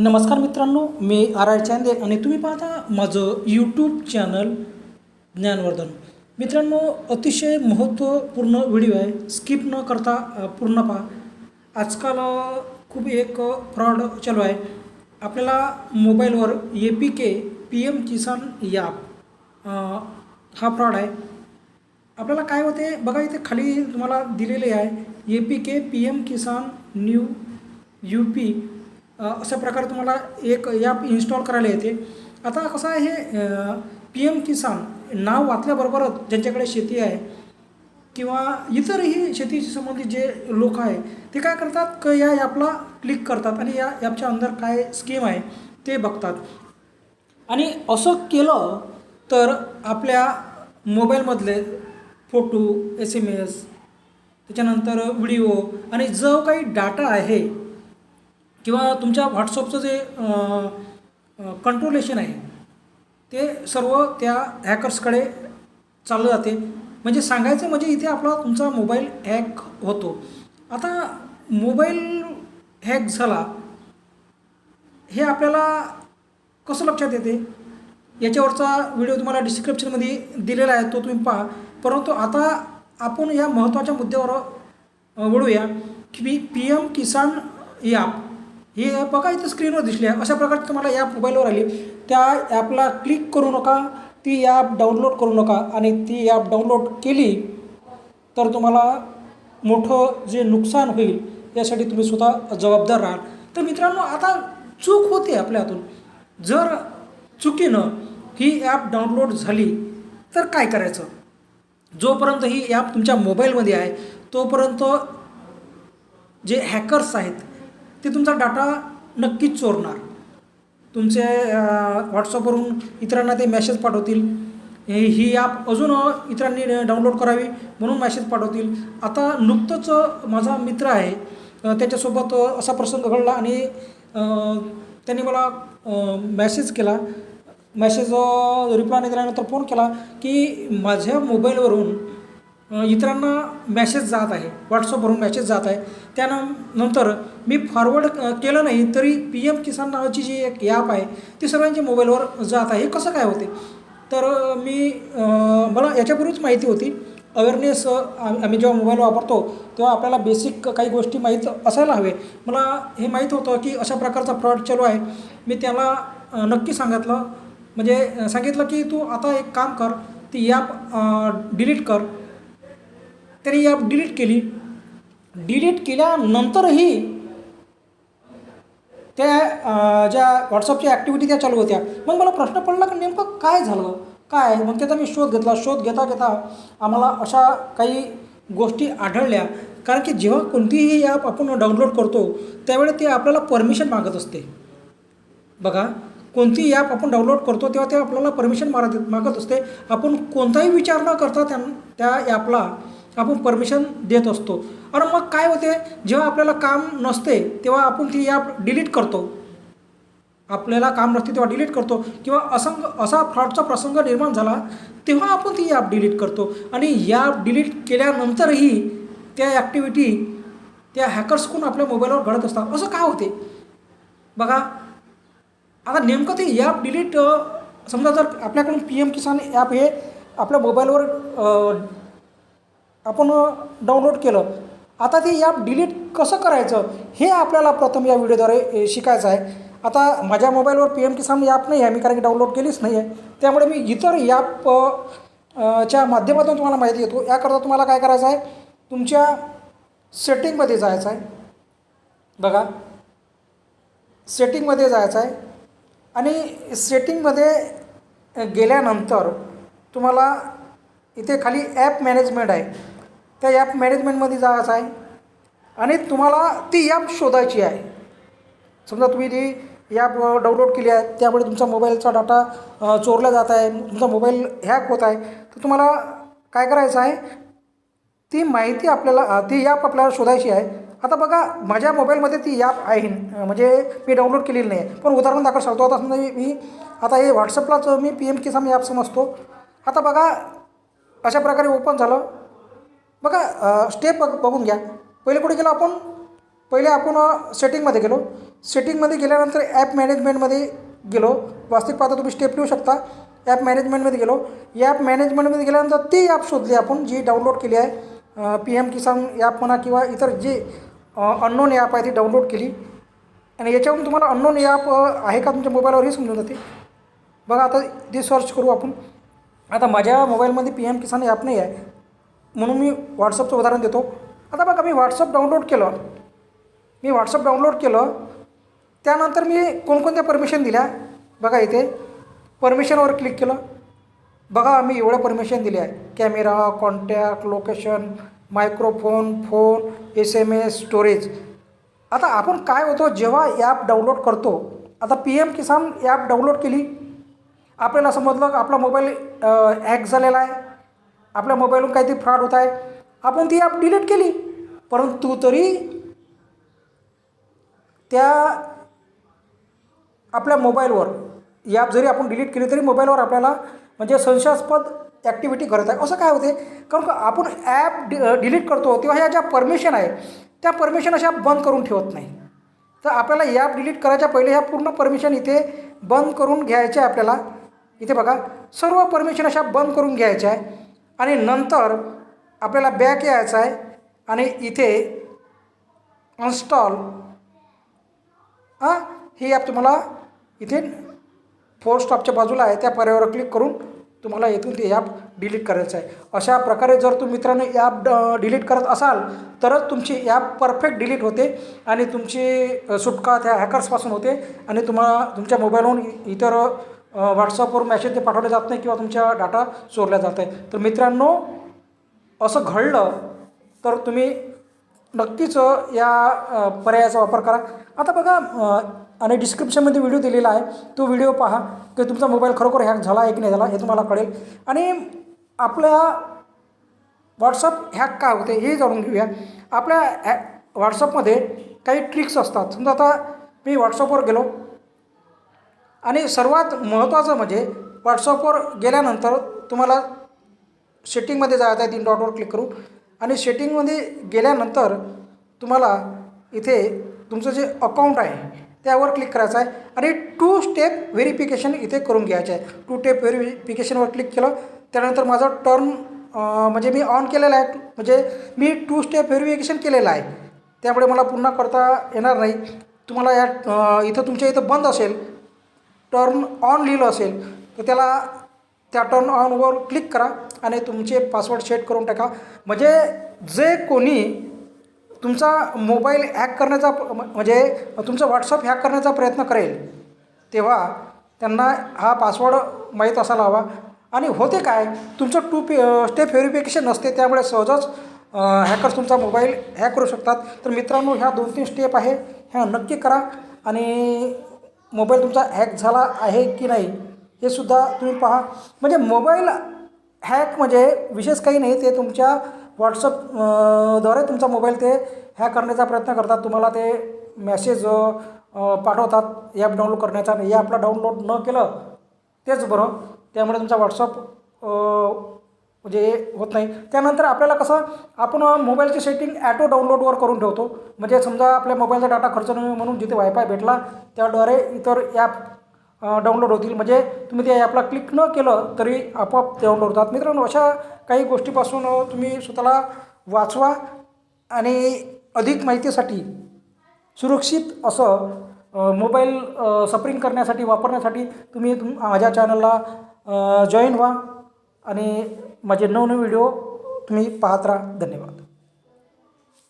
नमस्कार मित्रांनो मी R R Chande आणि तुम्ही पाहता माझं यूट्यूब चॅनल ज्ञानवर्धन. मित्रांनो अतिशय महत्त्वपूर्ण व्हिडिओ आहे. स्किप न करता पूर्ण पहा. आजकाल खूप एक फ्रॉड चालू आहे. आपल्याला मोबाईलवर A P K P M Kisan app हा फ्रॉड आहे. आपल्याला काय होते बघा इथे खाली तुम्हाला दिलेले आहे. A P K P M Kisan new U P अशा प्रकारे तुम्हाला एक ॲप इन्स्टॉल करायला येते. आता कसं आहे हे पी एम किसान नाव वाचल्याबरोबरच ज्यांच्याकडे शेती आहे किंवा इतरही शेतीशी संबंधित जे लोक आहे ते काय करतात क या ॲपला क्लिक करतात आणि या ॲपच्या अंदर काय स्कीम आहे ते बघतात. आणि असं केलं तर आपल्या मोबाईलमधले फोटो एस एम एस त्याच्यानंतर व्हिडिओ आणि जो काही डाटा आहे किंवा तुमच्या व्हॉट्सअपचं जे कंट्रोलेशन आहे ते सर्व त्या हॅकर्सकडे चाललं जाते. म्हणजे सांगायचं म्हणजे इथे आपला तुमचा मोबाईल हॅक होतो. आता मोबाईल हॅक झाला हे आपल्याला कसं लक्षात येते? याच्यावरचा व्हिडिओ तुम्हाला डिस्क्रिप्शनमध्ये दिलेला आहे तो तुम्ही पहा. परंतु आता आपण या महत्त्वाच्या मुद्द्यावर वळूया की पी एम किसान ॲप हे बघा इथं स्क्रीनवर दिसली आहे. अशा प्रकारे तुम्हाला ॲप मोबाईलवर आली त्या ॲपला क्लिक करू नका ती ॲप डाउनलोड करू नका आणि ती ॲप डाउनलोड केली तर तुम्हाला मोठं जे नुकसान होईल यासाठी तुम्ही स्वतः जबाबदार राहाल. तर मित्रांनो आता चूक होते आपल्या हातून. जर चुकीनं ही ॲप डाउनलोड झाली तर काय करायचं? जोपर्यंत ही ॲप तुमच्या मोबाईलमध्ये आहे तोपर्यंत जे हॅकर्स आहेत ते तुमचा डाटा नक्कीच चोरणार. तुमचे व्हॉट्सअपवरून इतरांना ते मेसेज पाठवतील. ही ॲप अजून इतरांनी डाउनलोड करावी म्हणून मेसेज पाठवतील. आता नुकतंच माझा मित्र आहे त्याच्यासोबत असा प्रसंग घडला आणि त्यांनी मला मेसेज केला. मेसेज रिप्लाय नाही दिल्यानंतर फोन केला की माझ्या मोबाईलवरून इतरांना मेसेज जात आहे. व्हॉट्सअपवरून मेसेज जात आहे. त्यानंतर मी फॉरवर्ड केलं नाही तरी पी एम किसान नावाची जी एक ॲप आहे ती सर्वांच्या मोबाईलवर जात आहे. हे कसं काय होते? तर मी मला याच्यापूर्वीच माहिती होती. अवेअरनेस आम्ही जेव्हा मोबाईल वापरतो तेव्हा आपल्याला बेसिक काही गोष्टी माहीत असायला हवे. मला हे माहीत होतं की अशा प्रकारचा फ्रॉड चालू आहे. मी त्याला नक्की सांगितलं. म्हणजे सांगितलं की तू आता एक काम कर ती ॲप डिलीट कर. त्याने ॲप डिलीट केली. डिलीट केल्यानंतरही त्या ज्या व्हॉट्सअपच्या ॲक्टिव्हिटी त्या चालू होत्या. मग मला प्रश्न पडला की नेमकं काय झालं? काय? मग त्याचा मी शोध घेतला. शोध घेता घेता आम्हाला अशा काही गोष्टी आढळल्या. कारण की जेव्हा कोणतीही ॲप आपण डाउनलोड करतो त्यावेळी ते आपल्याला परमिशन मागत असते. बघा कोणती ॲप आपण डाउनलोड करतो तेव्हा ते आपल्याला परमिशन मारत मागत असते. आपण कोणताही विचार न करता त्या त्या ॲपला आपण परमिशन देत असतो. आणि मग काय होते? जेव्हा आपल्याला काम नसते तेव्हा आपण ती ॲप डिलीट करतो. आपल्याला काम नसते तेव्हा डिलीट करतो. किंवा असंग असा फ्रॉडचा प्रसंग निर्माण झाला तेव्हा आपण ती ॲप डिलीट करतो. आणि या डिलीट केल्यानंतरही त्या ॲक्टिव्हिटी त्या हॅकर्सकडून आपल्या मोबाईलवर घडत असतात. असं का होते? बघा आता नेमकं ते ॲप डिलीट समजा जर आपल्याकडून पी एम किसान ॲप हे आपल्या मोबाईलवर आपण डाउनलोड केलं. आता ते ॲप डिलीट कसं करायचं हे आपल्याला प्रथम या व्हिडिओद्वारे शिकायचं आहे. आता माझ्या मोबाईलवर पी एम किसान ॲप नाही आहे मी कारण की डाउनलोड केलीच नाही आहे त्यामुळे मी इतर ॲप च्या माध्यमातून तुम्हाला माहिती देतो. याकरता तुम्हाला काय करायचं आहे तुमच्या सेटिंगमध्ये जायचं आहे. बघा. सेटिंगमध्ये जायचं आहे. आणि सेटिंगमध्ये गेल्यानंतर तुम्हाला इथे खाली ॲप मॅनेजमेंट आहे. त्या ॲप मॅनेजमेंटमध्ये जायचं आहे. आणि तुम्हाला ती ॲप शोधायची आहे. समजा तुम्ही ती ॲप डाउनलोड केली आहे त्यामुळे तुमचा मोबाईलचा डाटा चोरला जात आहे तुमचा मोबाईल हॅक होत आहे. तर तुम्हाला काय करायचं आहे? ती माहिती आपल्याला ती ॲप आपल्याला शोधायची आहे. आता बघा माझ्या मोबाईलमध्ये ती ॲप आहे. म्हणजे मी डाउनलोड केलेली नाही. आहे पण उदाहरण दाखल सांगतो. आता समजा मी आता हे व्हॉट्सअपलाच मी पी एम किसान ॲप समजतो. आता बघा अशा प्रकारे ओपन झालं. बघा स्टेप बघ बघून घ्या. पहिले कुठे गेलो आपण? पहिले आपण सेटिंगमध्ये गेलो. सेटिंगमध्ये गेल्यानंतर ॲप मॅनेजमेंटमध्ये गेलो. वास्तविक पाहता तुम्ही स्टेप लिहू शकता. ॲप मॅनेजमेंटमध्ये गेलो. या ॲप मॅनेजमेंटमध्ये गेल्यानंतर ती ॲप शोधली आपण जी डाउनलोड केली आहे. पी एम किसान ॲप म्हणा किंवा इतर जे अननोन ॲप आहे ती डाउनलोड केली. आणि याच्यावरून तुम्हाला अननोन ॲप आहे का तुमच्या मोबाईलवरही समजून जाते. बघा आता ते सर्च करू आपण. आता माझ्या मोबाईलमध्ये पी एम किसान ॲप नाही आहे. म्हणून मी व्हॉट्सअपचं उदाहरण देतो. आता बघा मी व्हॉट्सअप डाउनलोड केलं. मी व्हॉट्सअप डाउनलोड केलं. त्यानंतर मी कोणकोणत्या परमिशन दिल्या? बघा इथे. परमिशनवर क्लिक केलं. बघा मी एवढ्या परमिशन दिल्या. आहे camera contact location microphone phone S M S storage आता आपण काय होतो जेव्हा ॲप डाउनलोड करतो आता P M Kisan app download केली. आपल्याला समजलं आपला मोबाईल हॅक झालेला आहे. आपल्या मोबाईलवरून काहीतरी फ्रॉड होत आहे. आपण ती ॲप डिलीट केली. परंतु तरी त्या आपल्या मोबाईलवर ॲप जरी आपण डिलीट केली तरी मोबाईलवर आपल्याला म्हणजे संशयास्पद ॲक्टिव्हिटी करत आहे. असं काय होते? कारण का आपण ॲप डि डिलीट करतो तेव्हा ह्या ज्या परमिशन आहे त्या परमिशन अशा बंद करून ठेवत नाही. तर आपल्याला ॲप डिलीट करायच्या पहिले ह्या पूर्ण परमिशन इथे बंद करून घ्यायच्या आहे आपल्याला. इथे बघा सर्व परमिशन अशा बंद करून घ्यायच्या आहे. आणि नंतर आपल्याला बॅक यायचं आहे आणि इथे अनस्टॉल हां ही ॲप तुम्हाला इथे फोर स्टॉपच्या बाजूला आहे. त्या पर्यावर क्लिक करून तुम्हाला येथून ते ॲप डिलीट करायचं आहे. अशा प्रकारे जर तुम्ही मित्रांनो ॲप ड डिलीट करत असाल तरच तुमची ॲप परफेक्ट डिलीट होते आणि तुमची सुटका त्या हॅकर्सपासून होते आणि तुम्हाला तुमच्या मोबाईलवरून इतर व्हॉट्सअपवर मॅसेज ते पाठवले जात नाही किंवा तुमच्या डाटा चोरला जात आहे तर मित्रांनो असं घडलं तर तुम्ही नक्कीच या पर्यायाचा वापर करा. आता बघा आणि डिस्क्रिप्शनमध्ये व्हिडिओ दिलेला आहे. तो व्हिडिओ पहा की तुमचा मोबाईल खरोखर हॅक झाला आहे की नाही झाला हे तुम्हाला कळेल. आणि आपल्या व्हॉट्सअप हॅक काय होते हे जाणून घेऊया. आपल्या हॅ व्हॉट्सअपमध्ये काही ट्रिक्स असतात. समजा आता मी व्हॉट्सअपवर गेलो. आणि सर्वात महत्त्वाचं म्हणजे व्हॉट्सअपवर गेल्यानंतर तुम्हाला सेटिंगमध्ये जायचं आहे तीन डॉटवर क्लिक करू आणि सेटिंगमध्ये गेल्यानंतर तुम्हाला इथे तुमचं जे अकाउंट आहे त्यावर क्लिक करायचं आहे. आणि टू स्टेप व्हेरिफिकेशन इथे करून घ्यायचं आहे. टू स्टेप व्हेरिफिकेशनवर क्लिक केलं त्यानंतर माझं टर्न म्हणजे मी ऑन केलेलं आहे. म्हणजे मी टू स्टेप व्हेरिफिकेशन केलेलं आहे. त्यामुळे मला पुन्हा करता येणार नाही. तुम्हाला या इथं तुमच्या इथं बंद असेल टर्न ऑन लिहिलं असेल तर त्याला त्या टर्न ऑनवर क्लिक करा आणि तुमचे पासवर्ड सेट करून टाका. म्हणजे जे कोणी तुमचा मोबाईल हॅक करण्याचा म्हणजे तुमचं व्हॉट्सअप हॅक करण्याचा प्रयत्न करेल तेव्हा त्यांना हा पासवर्ड माहीत असायला हवा. आणि होते काय तुमचं टू पे स्टेप व्हेरिफिकेशन नसते त्यामुळे सहजच हॅकर्स तुमचा मोबाईल हॅक करू शकतात. तर मित्रांनो ह्या दोन तीन स्टेप आहे ह्या नक्की करा. आणि मोबाईल तुमचा हॅक झाला आहे की नाही हे सुद्धा तुम्ही पहा. म्हणजे मोबाईल हॅक म्हणजे विशेष काही नाही ते तुमच्या व्हॉट्सअपद्वारे तुमचा मोबाईल ते हॅक करण्याचा प्रयत्न करतात. तुम्हाला ते मॅसेज पाठवतात ॲप डाउनलोड करण्याचा आणि ॲपला डाउनलोड न केलं तेच बरं. त्यामुळे तुमचा व्हॉट्सअप म्हणजे होत नाही. त्यानंतर आपल्याला कसं आपण मोबाईलची सेटिंग ॲटो डाउनलोडवर करून ठेवतो. म्हणजे समजा आपल्या मोबाईलचा डाटा खर्च नाही म्हणून जिथे वायफाय भेटला त्याद्वारे इतर ॲप डाउनलोड होतील. म्हणजे तुम्ही त्या ॲपला क्लिक न केलं तरी आपोआप डाउनलोड होतात. मित्रांनो अशा काही गोष्टीपासून तुम्ही स्वतःला वाचवा आणि अधिक माहितीसाठी सुरक्षित असं मोबाईल अ, सफरिंग करण्यासाठी वापरण्यासाठी तुम्ही तुम माझ्या चॅनलला जॉईन व्हा आणि माझे नवनवे व्हिडिओ तुम्ही पाहत राहा. धन्यवाद.